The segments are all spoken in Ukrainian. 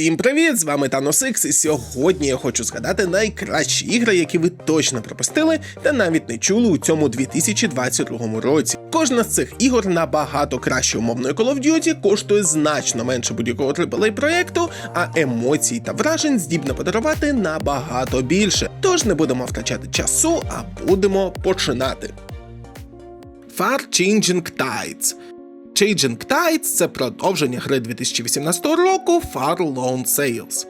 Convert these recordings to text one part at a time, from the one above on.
Всім привіт! З вами Танос Ікс, і сьогодні я хочу згадати найкращі ігри, які ви точно пропустили та навіть не чули у цьому 2022 році. Кожна з цих ігор набагато краще умовної Call of Duty, коштує значно менше будь-якого AAA проєкту, а емоцій та вражень здібна подарувати набагато більше. Тож не будемо втрачати часу, а будемо починати. Far Changing Tides Changing Tides – це продовження гри 2018 року Far Lone Sales.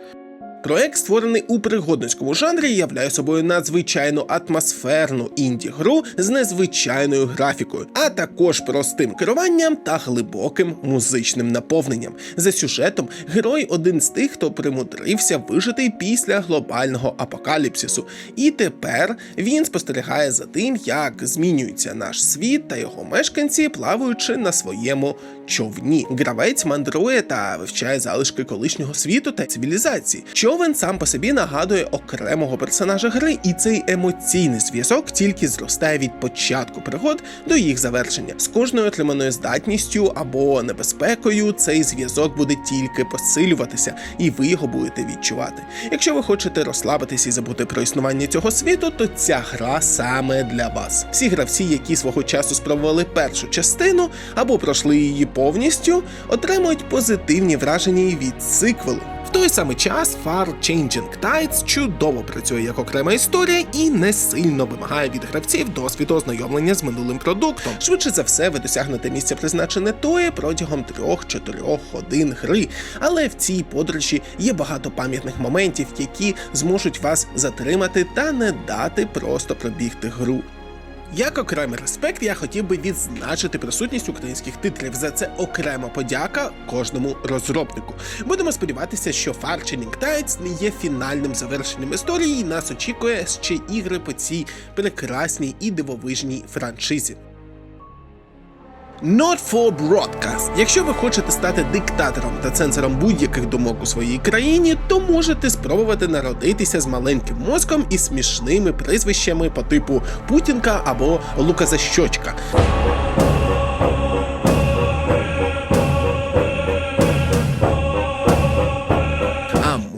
Проект, створений у пригодницькому жанрі, являє собою надзвичайно атмосферну інді-гру з незвичайною графікою, а також простим керуванням та глибоким музичним наповненням. За сюжетом, герой один з тих, хто примудрився вижити після глобального апокаліпсису, і тепер він спостерігає за тим, як змінюється наш світ та його мешканці, плаваючи на своєму човні. Гравець мандрує та вивчає залишки колишнього світу та цивілізації. Човен сам по собі нагадує окремого персонажа гри, і цей емоційний зв'язок тільки зростає від початку пригод до їх завершення. З кожною отриманою здатністю або небезпекою цей зв'язок буде тільки посилюватися, і ви його будете відчувати. Якщо ви хочете розслабитись і забути про існування цього світу, то ця гра саме для вас. Всі гравці, які свого часу спробували першу частину або пройшли її повністю, отримують позитивні враження від сиквелу. В той самий час Far Changing Tides чудово працює як окрема історія і не сильно вимагає від гравців досвіду ознайомлення з минулим продуктом. Швидше за все, ви досягнете місця призначене тої протягом 3-4 годин гри. Але в цій подорожі є багато пам'ятних моментів, які зможуть вас затримати та не дати просто пробігти гру. Як окремий респект, я хотів би відзначити присутність українських титрів. За це окрема подяка кожному розробнику. Будемо сподіватися, що Far Changing Tides не є фінальним завершенням історії. і Нас очікує ще ігри по цій прекрасній і дивовижній франшизі. Not for Broadcast. Якщо ви хочете стати диктатором та цензором будь-яких думок у своїй країні, то можете спробувати народитися з маленьким мозком і смішними прізвищами по типу Путінка або Луказащочка.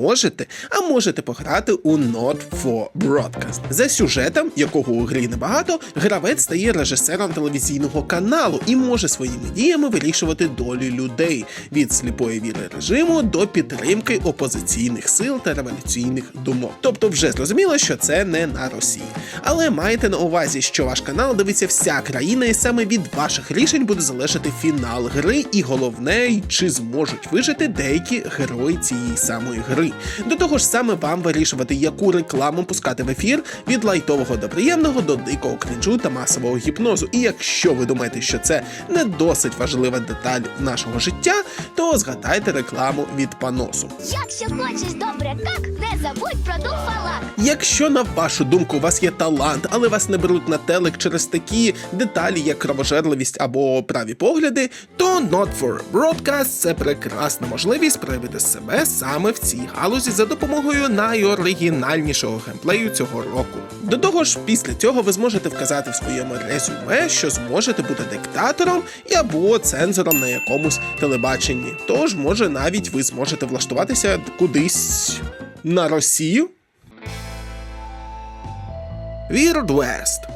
Можете, а можете пограти у Not for Broadcast. За сюжетом, якого у грі небагато, гравець стає режисером телевізійного каналу і може своїми діями вирішувати долі людей від сліпої віри режиму до підтримки опозиційних сил та революційних думок. Тобто, вже зрозуміло, що це не на Росії. Але майте на увазі, що ваш канал дивиться вся країна, і саме від ваших рішень буде залежати фінал гри, і головне, чи зможуть вижити деякі герої цієї самої гри. До того ж, саме вам вирішувати, яку рекламу пускати в ефір від лайтового до приємного до дикого крінжу та масового гіпнозу. І якщо ви думаєте, що це не досить важлива деталь нашого життя, то згадайте рекламу від паносу. Якщо хочеш добре как, не забудь про дуфалак. Якщо на вашу думку у вас є талант, але вас не беруть на телек через такі деталі, як кровожерливість або праві погляди, то Not for Broadcast – це прекрасна можливість проявити себе саме в цій галузі за допомогою найоригінальнішого геймплею цього року. До того ж, після цього ви зможете вказати в своєму резюме, що зможете бути диктатором і або цензором на якомусь телебаченні. Тож, може, навіть ви зможете влаштуватися кудись на Росію. Weird West.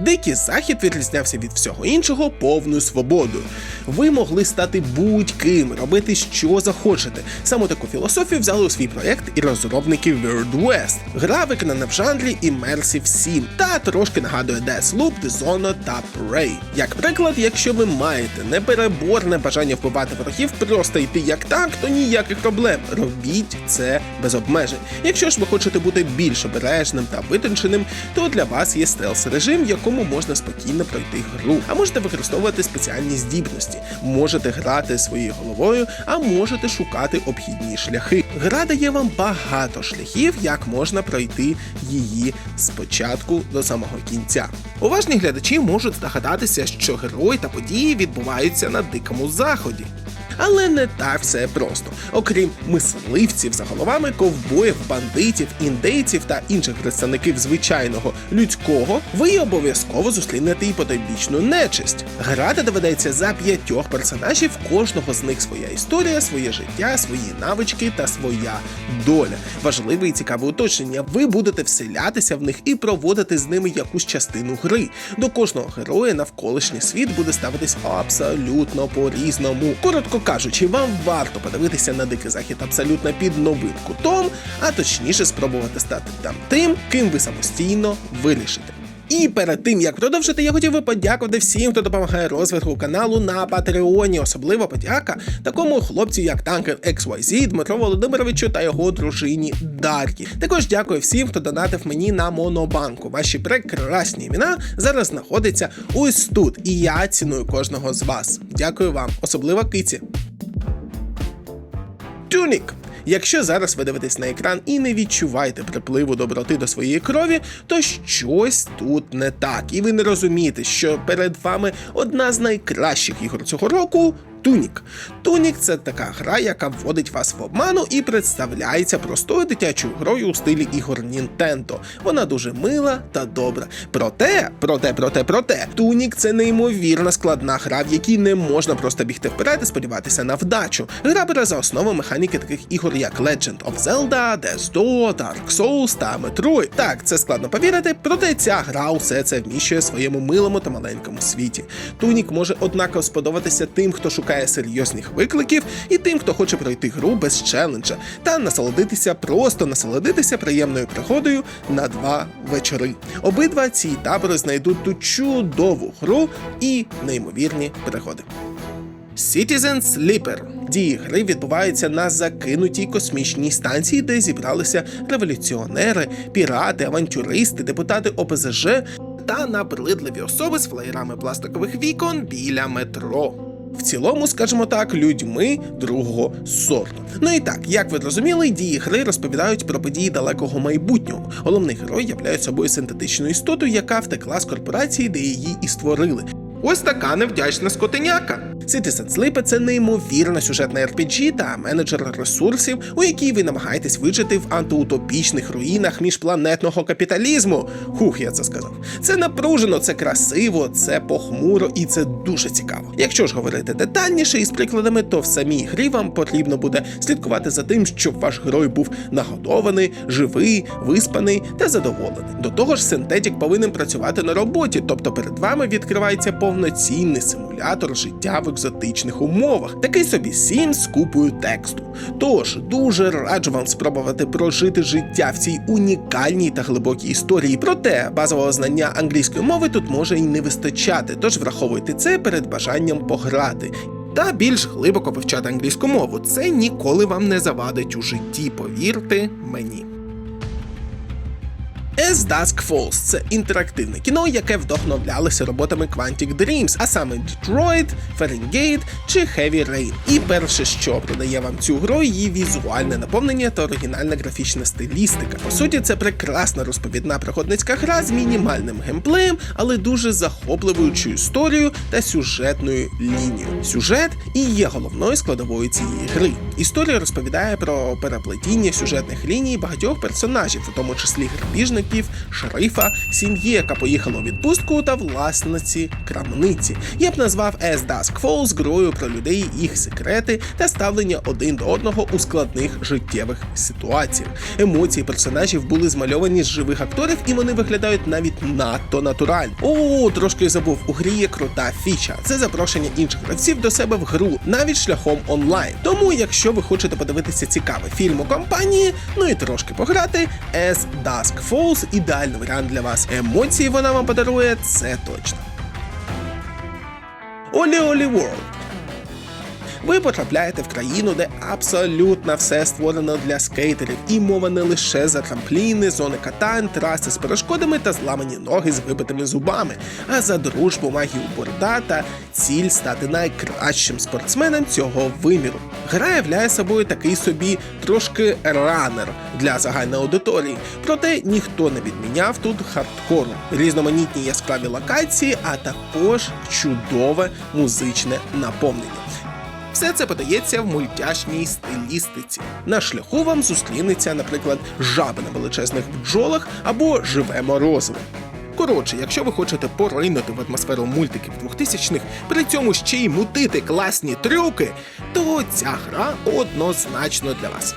Дикий захід відрізнявся від всього іншого повною свободою. Ви могли стати будь-ким, робити що захочете. Саме таку філософію взяли у свій проєкт і розробники Weird West. Гра виконана в жанрі Immersive Sim та трошки нагадує Deathloop, Dishonored та Prey. Як приклад, якщо ви маєте непереборне бажання вбивати ворогів, просто йти як танк, то ніяких проблем. Робіть це без обмежень. Якщо ж ви хочете бути більш обережним та витонченим, то для вас є стелс режим, в якому можна спокійно пройти гру. А можете використовувати спеціальні здібності, можете грати своєю головою, а можете шукати обхідні шляхи. Гра дає вам багато шляхів, як можна пройти її спочатку до самого кінця. Уважні глядачі можуть здогадатися, що герой та події відбуваються на дикому заході. Але не так все просто. Окрім мисливців за головами, ковбоїв, бандитів, індейців та інших представників звичайного людського, ви обов'язково зустрінете і потойбічну нечисть. Грати доведеться за п'ятьох персонажів, кожного з них своя історія, своє життя, свої навички та своя доля. Важливе і цікаве уточнення. Ви будете вселятися в них і проводити з ними якусь частину гри. До кожного героя навколишній світ буде ставитись абсолютно по-різному. Коротко кажучи, вам варто подивитися на дикий захід абсолютно під новим кутом, а точніше спробувати стати там тим, ким ви самостійно вирішите. І перед тим як продовжити, я хотів би подякувати всім, хто допомагає розвитку каналу на Патреоні. Особливо подяка такому хлопцю, як Танкер XYZ, Дмитро Володимировичу та його дружині Дар'ї. Також дякую всім, хто донатив мені на Монобанку. Ваші прекрасні імена зараз знаходяться ось тут. І я ціную кожного з вас. Дякую вам, особливо киці. Тюнік. Якщо зараз ви дивитесь на екран і не відчуваєте припливу доброти до своєї крові, то щось тут не так, і ви не розумієте, що перед вами одна з найкращих ігор цього року. Тунік. Тунік це така гра, яка вводить вас в обману і представляється простою дитячою грою у стилі ігор Nintendo. Вона дуже мила та добра. Проте, проте, проте, проте, Тунік це неймовірно складна гра, в якій не можна просто бігти вперед і сподіватися на вдачу. Гра бере за основу механіки таких ігор, як Legend of Zelda, Death Door, Dark Souls та Metroid. Так, це складно повірити, проте ця гра усе це вміщує в своєму милому та маленькому світі. Тунік може однаково сподобатися тим, хто шукає серйозних викликів, і тим, хто хоче пройти гру без челенджа, та насолодитися, просто насолодитися приємною пригодою на два вечори. Обидва ці табори знайдуть ту чудову гру і неймовірні пригоди. Citizen Sleeper. Дії гри відбуваються на закинутій космічній станції, де зібралися революціонери, пірати, авантюристи, депутати ОПЗЖ та набридливі особи з флеєрами пластикових вікон біля метро. В цілому, скажімо так, людьми другого сорту. Ну і так, як ви зрозуміли, дії гри розповідають про події далекого майбутнього. Головний герой являє собою синтетичну істоту, яка втекла з корпорації, де її і створили. Ось така невдячна скотиняка. Citizen Sleep – це неймовірна сюжетна RPG та менеджер ресурсів, у якій ви намагаєтесь вижити в антиутопічних руїнах міжпланетного капіталізму. Хух, я це сказав. Це напружено, це красиво, це похмуро і це дуже цікаво. Якщо ж говорити детальніше із прикладами, то в самій грі вам потрібно буде слідкувати за тим, щоб ваш герой був нагодований, живий, виспаний та задоволений. До того ж, синтетик повинен працювати на роботі, тобто перед вами відкривається повноцінний симулятор життя в екзотичних умовах, такий собі сім з купою тексту. Тож дуже раджу вам спробувати прожити життя в цій унікальній та глибокій історії. Проте базового знання англійської мови тут може і не вистачати, тож враховуйте це перед бажанням пограти. Та більш глибоко вивчати англійську мову. Це ніколи вам не завадить у житті, повірте мені. As Dusk Falls – це інтерактивне кіно, яке вдохновлялося роботами Quantic Dreams, а саме Detroit, Fahrenheit чи Heavy Rain. І перше, що продає вам цю гру, її візуальне наповнення та оригінальна графічна стилістика. По суті, це прекрасна розповідна пригодницька гра з мінімальним геймплеєм, але дуже захопливуючою історією та сюжетною лінією. Сюжет і є головною складовою цієї гри. Історія розповідає про переплетіння сюжетних ліній багатьох персонажів, у тому числі грабіжників, шерифа, сім'ї, яка поїхала у відпустку, та власниці крамниці. Я б назвав As Dusk Falls грою про людей, їх секрети та ставлення один до одного у складних життєвих ситуаціях. Емоції персонажів були змальовані з живих акторів, і вони виглядають навіть надто натурально. О, трошки забув, у грі є крута фіча. Це запрошення інших гравців до себе в гру, навіть шляхом онлайн. Тому, якщо ви хочете подивитися цікавий фільм у компанії, ну і трошки пограти, As Dusk Falls ідеальний варіант для вас. Емоції вона вам подарує, це точно. Олі Олі World. Ви потрапляєте в країну, де абсолютно все створено для скейтерів, і мова не лише за трампліни, зони катань, траси з перешкодами та зламані ноги з вибитими зубами, а за дружбу, магію борда та ціль стати найкращим спортсменом цього виміру. Гра являє собою такий собі трошки ранер для загальної аудиторії, проте ніхто не відміняв тут хардкору, різноманітні яскраві локації, а також чудове музичне наповнення. Все це подається в мультяшній стилістиці. На шляху вам зустрінеться, наприклад, жаби на величезних бджолах або живе морозиво. Коротше, якщо ви хочете поринути в атмосферу мультиків 2000-х, при цьому ще й мутити класні трюки, то ця гра однозначно для вас.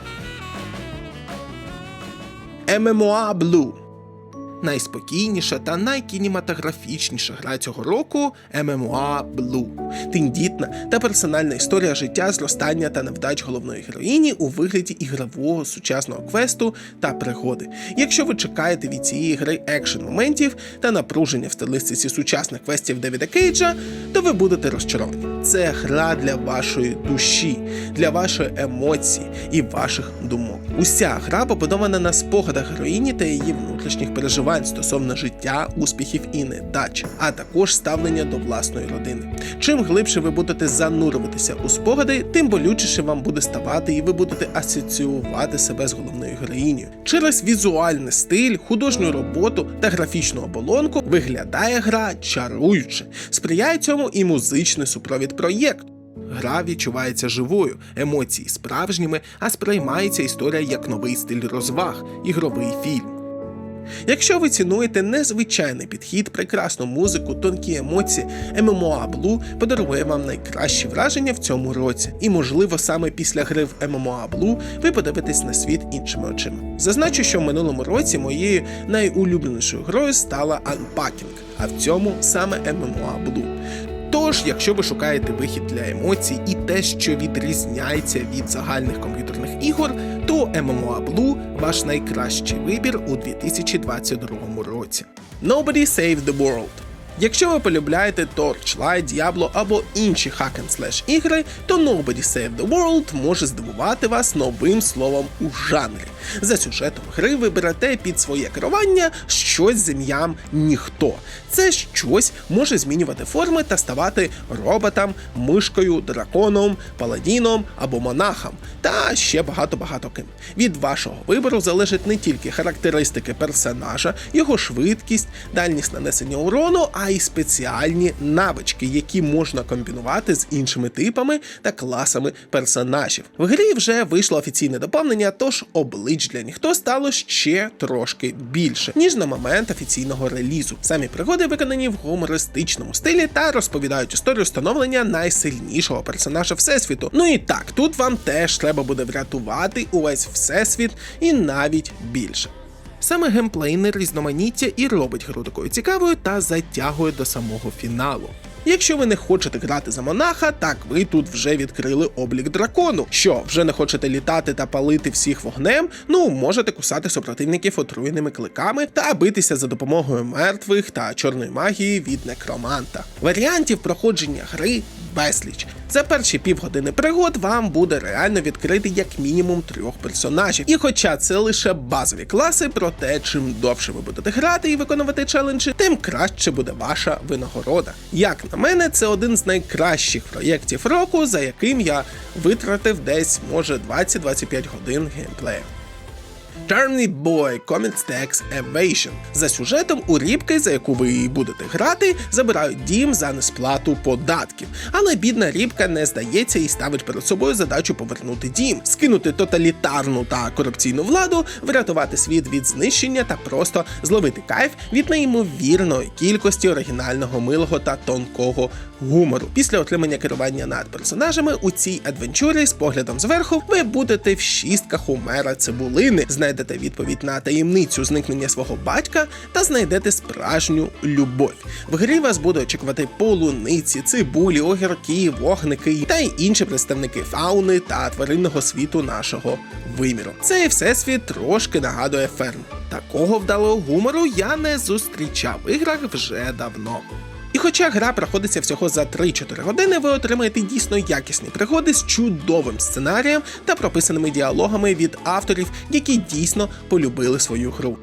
MMOA Blue Найспокійніша та найкінематографічніша гра цього року MMOA Blue. Тендітна та персональна історія життя, зростання та невдач головної героїні у вигляді ігрового сучасного квесту та пригоди. Якщо ви чекаєте від цієї гри екшен моментів та напруження в стилистиці сучасних квестів Девіда Кейджа, то ви будете розчаровані. Це гра для вашої душі, для вашої емоції і ваших думок. Уся гра побудована на спогадах героїні та її внутрішніх переживань стосовно життя, успіхів і недач, а також ставлення до власної родини. Чим глибше ви будете занурюватися у спогади, тим болючіше вам буде ставати, і ви будете асоціювати себе з головною героїнею. Через візуальний стиль, художню роботу та графічну оболонку виглядає гра чаруюче. Сприяє цьому і музичний супровід проєкту. Гра відчувається живою, емоції справжніми, а сприймається історія як новий стиль розваг, ігровий фільм. Якщо ви цінуєте незвичайний підхід, прекрасну музику, тонкі емоції, Blue подарує вам найкращі враження в цьому році. І, можливо, саме після гри в Blue ви подивитесь на світ іншими очима. Зазначу, що в минулому році моєю найулюбленішою грою стала Unpacking, а в цьому саме Blue. Тож, якщо ви шукаєте вихід для емоцій і те, що відрізняється від загальних комп'ютерних ігор, то MMOA Blue ваш найкращий вибір у 2022 році. Nobody Save the World. Якщо ви полюбляєте Torchlight, Diablo або інші hack and slash ігри, то Nobody Save the World може здивувати вас новим словом у жанрі. За сюжетом гри ви берете під своє керування щось з ім'ям ніхто. Це щось може змінювати форми та ставати роботом, мишкою, драконом, паладіном або монахом, та ще багато-багато ким. Від вашого вибору залежить не тільки характеристики персонажа, його швидкість, дальність нанесення урону, а й спеціальні навички, які можна комбінувати з іншими типами та класами персонажів. В грі вже вийшло офіційне доповнення, тож облич для ніхто стало ще трошки більше, ніж на момент офіційного релізу. Самі пригоди виконані в гумористичному стилі та розповідають історію становлення найсильнішого персонажа всесвіту. Ну і так, тут вам теж треба буде врятувати увесь всесвіт і навіть більше. Саме геймплейне різноманіття і робить гру такою цікавою та затягує до самого фіналу. Якщо ви не хочете грати за монаха, так ви тут вже відкрили облік дракону. Що, вже не хочете літати та палити всіх вогнем? Ну, можете кусати супротивників отруєними кликами та битися за допомогою мертвих та чорної магії від некроманта. Варіантів проходження гри безліч. За перші півгодини пригод вам буде реально відкрити як мінімум трьох персонажів. І хоча це лише базові класи, проте чим довше ви будете грати і виконувати челенджі, тим краще буде ваша винагорода. Як на мене, це один з найкращих проєктів року, за яким я витратив десь може 20-25 годин геймплею. Charmy Boy Comet Stacks Evasion. За сюжетом у рібки, за яку ви і будете грати, забирають дім за несплату податків. Але бідна рібка не здається і ставить перед собою задачу повернути дім, скинути тоталітарну та корупційну владу, врятувати світ від знищення та просто зловити кайф від неймовірної кількості оригінального милого та тонкого гумору. Після отримання керування над персонажами у цій адвенчурі з поглядом зверху ви будете в шістках у мера цибулини, знайдете відповідь на таємницю зникнення свого батька та знайдете справжню любов. В грі вас буде очікувати полуниці, цибулі, огірки, вогники та й інші представники фауни та тваринного світу нашого виміру. Цей всесвіт трошки нагадує ферм. Такого вдалого гумору я не зустрічав в іграх вже давно. І хоча гра проходиться всього за 3-4 години, ви отримаєте дійсно якісні пригоди з чудовим сценарієм та прописаними діалогами від авторів, які дійсно полюбили свою гру.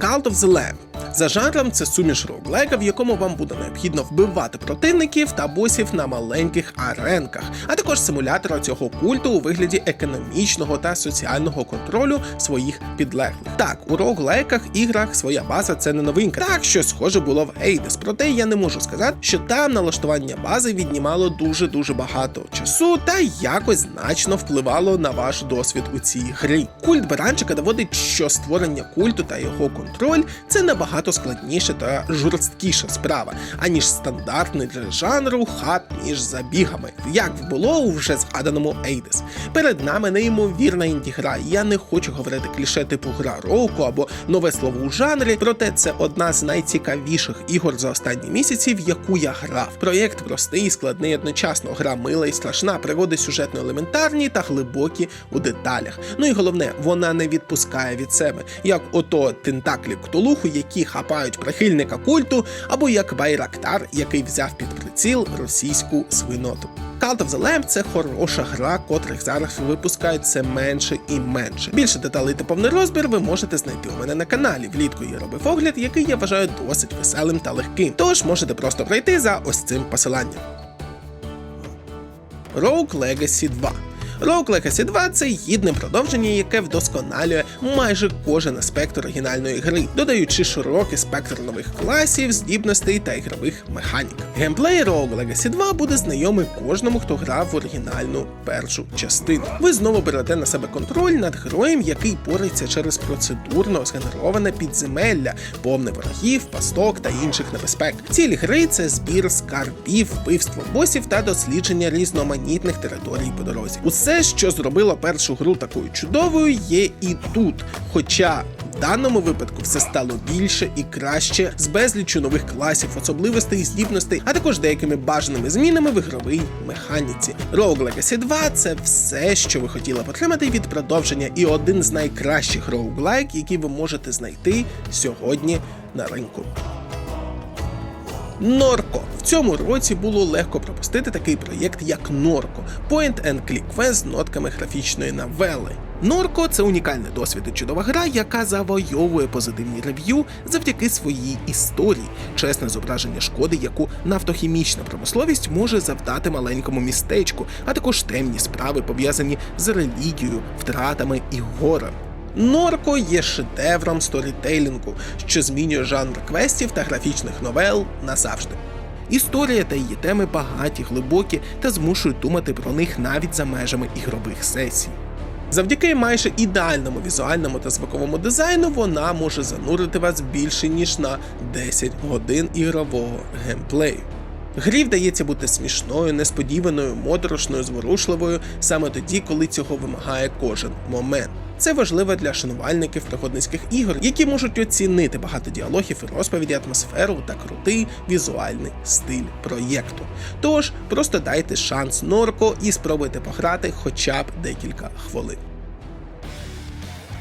Cult of the Lamb За жанром це суміш роглайка, в якому вам буде необхідно вбивати противників та босів на маленьких аренках, а також симулятора цього культу у вигляді економічного та соціального контролю своїх підлеглих. Так, у роглайках іграх своя база це не новинка. Так, що схоже було в Hades, проте я не можу сказати, що там налаштування бази віднімало дуже дуже багато часу та якось значно впливало на ваш досвід у цій грі. Культ баранчика доводить, що створення культу та його контроль це набагато складніша та жорсткіша справа, аніж стандартний для жанру хаб між забігами, як було у вже згаданому Ейдес. Перед нами неймовірна інді-гра, я не хочу говорити кліше типу гра року або нове слово у жанрі, проте це одна з найцікавіших ігор за останні місяці, в яку я грав. Проєкт простий і складний одночасно. Гра мила і страшна, пригоди сюжетно елементарні та глибокі у деталях. Ну і головне, вона не відпускає від себе, як ото тентаклі ктулуху, які хапають прихильника культу, або як Байрактар, який взяв під приціл російську свиноту. Cult of the Lamb – це хороша гра, котрих зараз випускають все менше і менше. Більше деталей та повний розбір ви можете знайти у мене на каналі. Влітку я робив огляд, який я вважаю досить веселим та легким. Тож можете просто пройти за ось цим посиланням. Rogue Legacy 2 Rogue Legacy 2 це гідне продовження, яке вдосконалює майже кожен аспект оригінальної гри, додаючи широкий спектр нових класів, здібностей та ігрових механік. Геймплей Rogue Legacy 2 буде знайомий кожному, хто грав в оригінальну першу частину. Ви знову берете на себе контроль над героєм, який бореться через процедурно згенероване підземелля, повне ворогів, пасток та інших небезпек. Ціль гри це збір скарбів, вбивство босів та дослідження різноманітних територій по дорозі. Усе, що зробило першу гру такою чудовою, є і тут. Хоча в даному випадку все стало більше і краще з безліччю нових класів, особливостей і здібностей, а також деякими бажаними змінами в ігровій механіці. Rogue Legacy 2 це все, що ви хотіли отримати від продовження, і один з найкращих роуглайк, які ви можете знайти сьогодні на ринку. Норко в цьому році було легко пропустити такий проєкт, як Норко Point and Click Quest з нотками графічної новели. Норко це унікальний досвід і чудова гра, яка завойовує позитивні рев'ю завдяки своїй історії, чесне зображення шкоди, яку нафтохімічна промисловість може завдати маленькому містечку, а також темні справи пов'язані з релігією, втратами і горем. Норко є шедевром сторітейлінгу, що змінює жанр квестів та графічних новел назавжди. Історія та її теми багаті, глибокі та змушують думати про них навіть за межами ігрових сесій. Завдяки майже ідеальному візуальному та звуковому дизайну вона може занурити вас більше ніж на 10 годин ігрового геймплею. Грі вдається бути смішною, несподіваною, моторошною, зворушливою саме тоді, коли цього вимагає кожен момент. Це важливо для шанувальників пригодницьких ігор, які можуть оцінити багато діалогів і розповіді, атмосферу та крутий візуальний стиль проєкту. Тож просто дайте шанс Норко і спробуйте пограти хоча б декілька хвилин.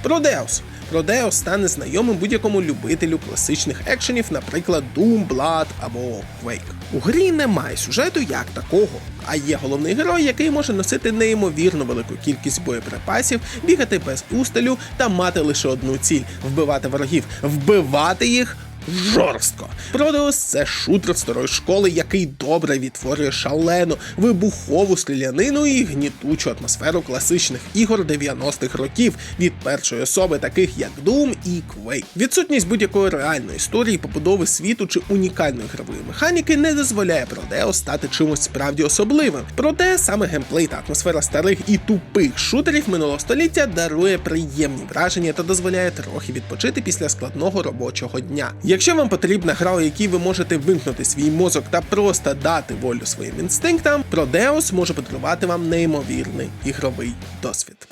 Продеус. Продеус стане знайомим будь-якому любителю класичних екшенів, наприклад, Doom, Blood або Quake. У грі немає сюжету як такого, а є головний герой, який може носити неймовірно велику кількість боєприпасів, бігати без устелю та мати лише одну ціль вбивати ворогів, вбивати їх. Жорстко. Продеус це шутер старої школи, який добре відтворює шалену, вибухову стрілянину і гнітучу атмосферу класичних ігор 90-х років від першої особи, таких як Doom і Quake. Відсутність будь-якої реальної історії, побудови світу чи унікальної гравої механіки не дозволяє Продеус стати чимось справді особливим. Проте саме геймплей та атмосфера старих і тупих шутерів минулого століття дарує приємні враження та дозволяє трохи відпочити після складного робочого дня. Якщо вам потрібна гра, у якій ви можете вимкнути свій мозок та просто дати волю своїм інстинктам, Продеус може подарувати вам неймовірний ігровий досвід.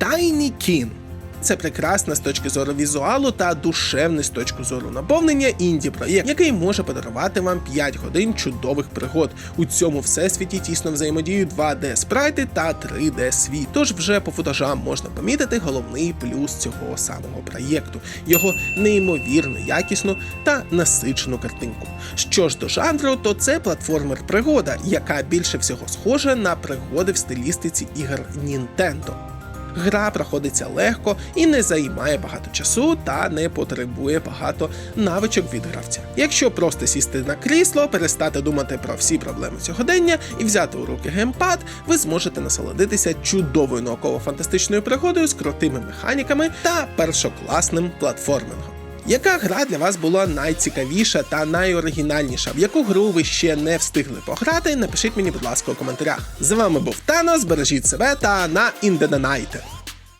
Tiny Kin це прекрасна з точки зору візуалу та душевний з точки зору наповнення інді проєкт, який може подарувати вам 5 годин чудових пригод. У цьому всесвіті тісно взаємодіють 2D спрайти та 3D світ. Тож вже по футажам можна помітити головний плюс цього самого проєкту його неймовірно якісну та насичену картинку. Що ж до жанру, то це платформер-пригода, яка більше всього схожа на пригоди в стилістиці ігор Nintendo. Гра проходиться легко і не займає багато часу та не потребує багато навичок від гравця. Якщо просто сісти на крісло, перестати думати про всі проблеми сьогодення і взяти у руки геймпад, ви зможете насолодитися чудовою науково-фантастичною пригодою з крутими механіками та першокласним платформингом. Яка гра для вас була найцікавіша та найоригінальніша? В яку гру ви ще не встигли пограти? Напишіть мені, будь ласка, у коментарях. З вами був Тано, бережіть себе та на Інденанайте.